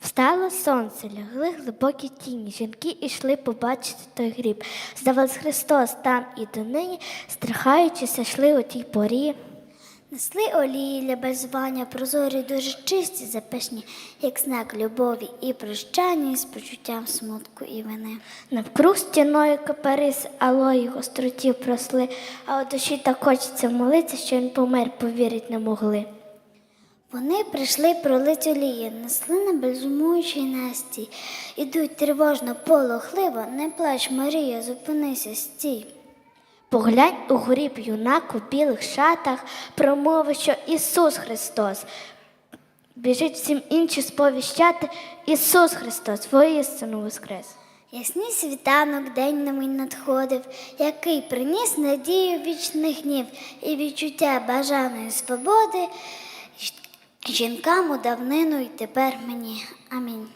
Встало сонце, лягли глибокі тіні. Жінки йшли побачити той гріб. Здавалось, Христос там і донині, страхаючися, йшли у тій порі. Несли олії для беззвання, прозорі, дуже чисті, запашні, як знак любові і прощання з почуттям смутку і вини. Навкруг стіною каперис, алої гостротів просли, а у душі так хочеться молитися, що він помер, повірить не могли. Вони прийшли пролить олії, несли на бальзумуючий настій. Ідуть тривожно, полохливо, не плач, Марія, зупинися, стій. Поглянь у гріб юнак у білих шатах, промови, що Ісус Христос. Біжить всім інші сповіщати Ісус Христос, воістину воскрес. Ясний світанок день на мій надходив, який приніс надію вічних днів і відчуття бажаної свободи жінкам у давнину й тепер мені. Амінь.